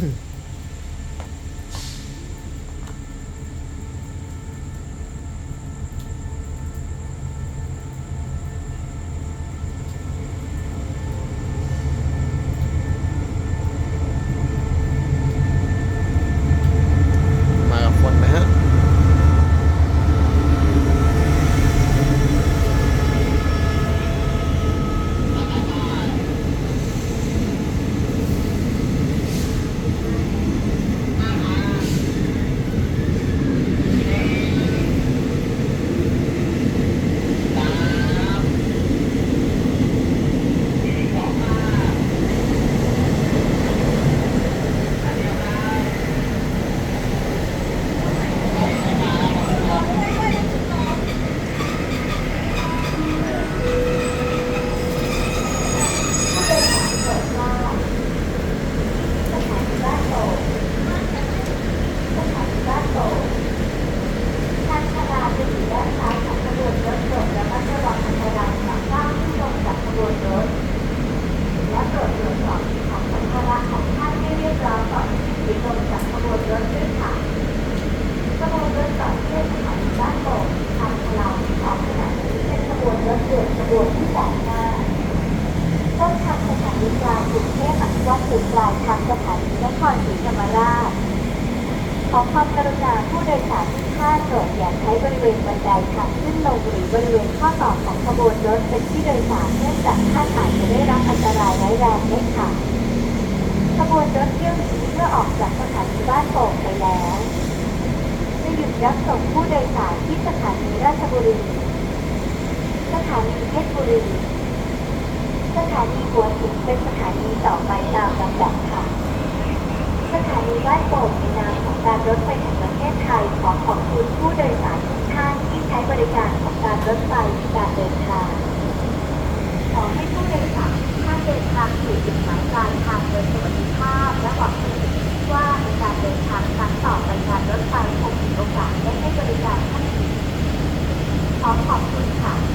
Mm-hmm. ขบวนรถด่วนขบวนที่แปดห้าต้นทางสถานีกลางกรุงเทพอนุวัฒน์ถึงปลายทางสถานีนครศรีธรรมราช ขอความกรุณาผู้โดยสารทุกท่านโปรดอย่าใช้บริเวณบันไดทางขึ้นลงหรือบริเวณข้อต่อของขบวนรถเป็นที่โดยสารเนื่องจากท่านอาจจะได้รับอันตรายร้ายแรงได้ค่ะขบวนรถเที่ยวนี้เมื่อออกจากสถานีบ้านโป่งไปแล้วจะหยุดรับส่งผู้โดยสารที่สถานีราชบุรี สถานีเพชรบุรี สถานีหัวหินเป็นสถานีต่อไปตามลำดับค่ะ สถานีบ้านโป่งในนามของการรถไฟแห่งประเทศไทยขอขอบคุณผู้โดยสารทุกท่านที่ใช้บริการของการรถไฟในการเดินทาง ขอให้ผู้โดยสารทุกท่านเดินทางสู่จุดหมายปลายทางโดยสวัสดิภาพและหวังเป็นอย่างยิ่งว่าในการเดินทางครั้งต่อไปการรถไฟคงมีโอกาสได้ให้บริการท่านอีกขอขอบคุณค่ะ